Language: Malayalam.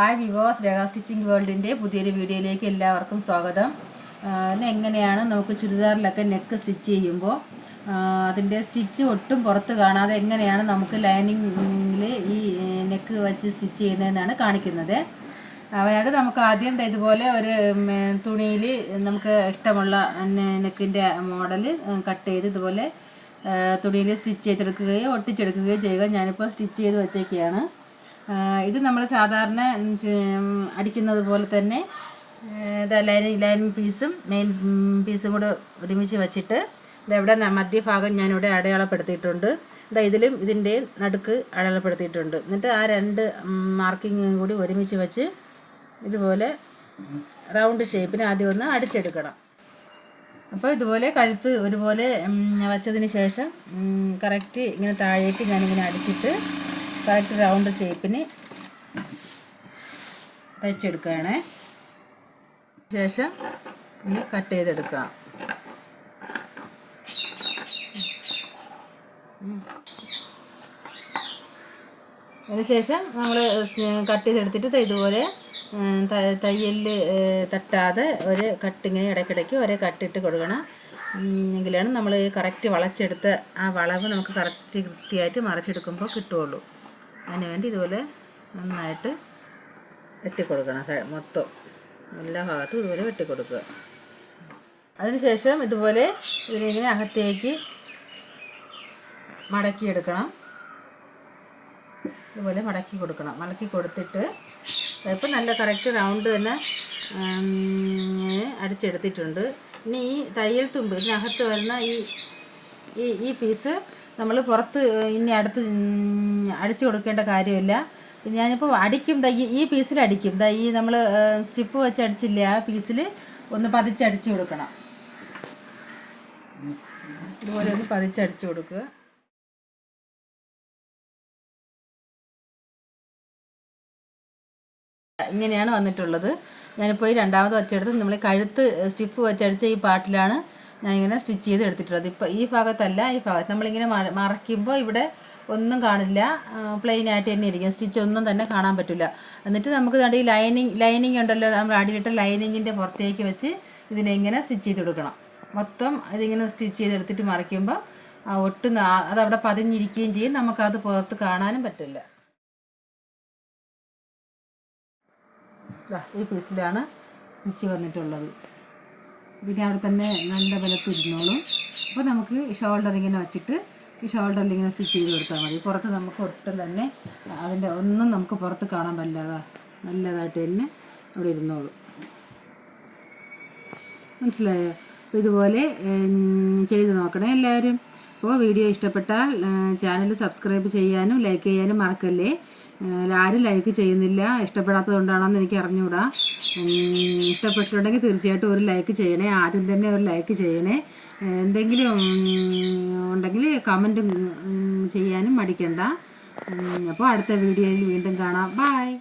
ഹായ് വിവോസ് രേഖ സ്റ്റിച്ചിങ് വേൾഡിന്റെ പുതിയൊരു വീഡിയോയിലേക്ക് എല്ലാവർക്കും സ്വാഗതം. എങ്ങനെയാണ് നമുക്ക് ചുരിദാറിലൊക്കെ നെക്ക് സ്റ്റിച്ച് ചെയ്യുമ്പോൾ അതിന്റെ സ്റ്റിച്ച് ഒട്ടും പുറത്ത് കാണാതെ എങ്ങനെയാണ് നമുക്ക് ലൈനിങ്ങിൽ ഈ നെക്ക് വെച്ച് സ്റ്റിച്ച് ചെയ്യുന്നതെന്നാണ് കാണിക്കുന്നത്. അവരായിട്ട് നമുക്ക് ആദ്യം ഇതുപോലെ ഒരു തുണിയിൽ നമുക്ക് ഇഷ്ടമുള്ള നെക്കിന്റെ മോഡൽ കട്ട് ചെയ്ത് ഇതുപോലെ തുണിയിൽ സ്റ്റിച്ച് ചെയ്തെടുക്കുകയോ ഒട്ടിച്ചെടുക്കുകയോ ചെയ്യുക. ഞാനിപ്പോൾ സ്റ്റിച്ച് ചെയ്ത് വെച്ചേക്കുകയാണ് ഇത് നമ്മൾ സാധാരണ അടിക്കുന്നത് പോലെ തന്നെ ലൈനിങ് ലൈനിങ് പീസും മെയിൻ പീസും കൂടെ ഒരുമിച്ച് വെച്ചിട്ട് ഇതെവിടെ മധ്യഭാഗം ഞാനിവിടെ അടയാളപ്പെടുത്തിയിട്ടുണ്ട്. ഇതാ ഇതിലും ഇതിന്റെ നടുക്ക് അടയാളപ്പെടുത്തിയിട്ടുണ്ട്. എന്നിട്ട് ആ രണ്ട് മാർക്കിങ്ങും കൂടി ഒരുമിച്ച് വെച്ച് ഇതുപോലെ റൗണ്ട് ഷേപ്പിന് ആദ്യം ഒന്ന് അടിച്ചെടുക്കണം. അപ്പോൾ ഇതുപോലെ കഴുത്ത് ഒരുപോലെ വച്ചതിന് ശേഷം കറക്റ്റ് ഇങ്ങനെ താഴേക്ക് ഞാനിങ്ങനെ അടിച്ചിട്ട് കറക്റ്റ് റൗണ്ട് ഷേപ്പിന് തയ്ച്ചെടുക്കുകയാണേ ശേഷം ഇനി കട്ട് ചെയ്തെടുക്കാം അതിനുശേഷം നമ്മൾ കട്ട് ചെയ്തെടുത്തിട്ട് ഇതുപോലെ തയ്യലിൽ തട്ടാതെ ഒരു കട്ടിങ്ങനെ ഇടയ്ക്കിടയ്ക്ക് ഒരേ കട്ടിട്ട് കൊടുക്കണം. എങ്കിലാണ് നമ്മൾ കറക്റ്റ് വളച്ചെടുത്ത് ആ വളവ് നമുക്ക് കറക്റ്റ് കൃത്യമായിട്ട് മറിച്ചെടുക്കുമ്പോൾ കിട്ടുകയുള്ളൂ. അതിന് വേണ്ടി ഇതുപോലെ നന്നായിട്ട് വെട്ടിക്കൊടുക്കണം. മൊത്തം. എല്ലാ ഭാഗത്തും ഇതുപോലെ വെട്ടിക്കൊടുക്കുക. അതിനുശേഷം ഇതുപോലെ ഇതിനെ അകത്തേക്ക് മടക്കിയെടുക്കണം. ഇതുപോലെ മടക്കി കൊടുക്കണം. മടക്കി കൊടുത്തിട്ട് ഇപ്പം നല്ല കറക്റ്റ് റൗണ്ട് തന്നെ അടിച്ചെടുത്തിട്ടുണ്ട്. ഇനി ഈ തയ്യൽ തുമ്പ് ഇതിനകത്ത് വരുന്ന ഈ ഈ പീസ് നമ്മൾ പുറത്ത് ഇനി അടുത്ത് അടിച്ചു കൊടുക്കേണ്ട കാര്യമില്ല. ഞാനിപ്പോൾ അടിക്കും ദാ ഈ പീസിൽ അടിക്കും. ദാ നമ്മൾ സ്റ്റിപ്പ് വെച്ച് അടിച്ചില്ല ആ പീസിൽ ഒന്ന് പതിച്ചടിച്ച് കൊടുക്കണം. ഇതുപോലെ ഒന്ന് പതിച്ചടിച്ച് കൊടുക്കുക. ഇങ്ങനെയാണ് വന്നിട്ടുള്ളത്. ഞാനിപ്പോൾ ഈ രണ്ടാമത് വച്ചെടുത്ത് നമ്മൾ കഴുത്ത് സ്റ്റിപ്പ് വെച്ചടിച്ച ഈ പാട്ടിലാണ് ഞാനിങ്ങനെ സ്റ്റിച്ച് ചെയ്ത് എടുത്തിട്ടുള്ളത്. ഇപ്പോൾ ഈ ഭാഗത്തല്ല ഈ ഭാഗത്ത് നമ്മളിങ്ങനെ മറക്കുമ്പോൾ ഇവിടെ ഒന്നും കാണില്ല. പ്ലെയിൻ ആയിട്ട് തന്നെ ഇരിക്കും. സ്റ്റിച്ച് ഒന്നും തന്നെ കാണാൻ പറ്റില്ല എന്നിട്ട് നമുക്ക് ദാണ്ട് ഈ ലൈനിങ് ലൈനിങ് ഉണ്ടല്ലോ. നമ്മൾ അടിയിലിട്ട ലൈനിങ്ങിന്റെ പുറത്തേക്ക് വെച്ച് ഇതിനെ ഇങ്ങനെ സ്റ്റിച്ച് ചെയ്ത് കൊടുക്കണം. മൊത്തം ഇതിങ്ങനെ സ്റ്റിച്ച് ചെയ്തെടുത്തിട്ട് മറിക്കുമ്പോൾ ഒട്ടും അതവിടെ പതിഞ്ഞിരിക്കുകയും ചെയ്യും. നമുക്കത് പുറത്ത് കാണാനും പറ്റില്ല. ഈ പീസിലാണ് സ്റ്റിച്ച് വന്നിട്ടുള്ളത്. പിന്നെ അവിടെ തന്നെ നല്ല ബലത്തിൽ ഇരുന്നോളും അപ്പോൾ നമുക്ക് ഷോൾഡർ ഇങ്ങനെ വെച്ചിട്ട് ഈ ഷോൾഡറിൽ ഇങ്ങനെ സ്റ്റിച്ച് ചെയ്ത് കൊടുത്താൽ മതി. പുറത്ത് നമുക്ക് ഒട്ടും തന്നെ അതിന്റെ ഒന്നും നമുക്ക് പുറത്ത് കാണാൻ പറ്റില്ല നല്ലതായിട്ട് തന്നെ അവിടെ ഇരുന്നോളും. മനസ്സിലായോ? അപ്പോൾ ഇതുപോലെ ചെയ്ത് നോക്കണേ എല്ലാവരും. അപ്പോൾ വീഡിയോ ഇഷ്ടപ്പെട്ടാൽ ചാനൽ സബ്സ്ക്രൈബ് ചെയ്യാനും ലൈക്ക് ചെയ്യാനും മറക്കല്ലേ? ആരും ലൈക്ക് ചെയ്യുന്നില്ല. ഇഷ്ടപ്പെടാത്തത് കൊണ്ടാണെന്ന് എനിക്ക് അറിഞ്ഞുകൂടാ ഇഷ്ടപ്പെട്ടിട്ടുണ്ടെങ്കിൽ തീർച്ചയായിട്ടും ഒരു ലൈക്ക് ചെയ്യണേ. ആദ്യം തന്നെ ഒരു ലൈക്ക് ചെയ്യണേ. എന്തെങ്കിലും ഉണ്ടെങ്കിൽ കമന്റും ചെയ്യാനും മടിക്കണ്ട. അപ്പോൾ അടുത്ത വീഡിയോയിൽ വീണ്ടും കാണാം. ബായ്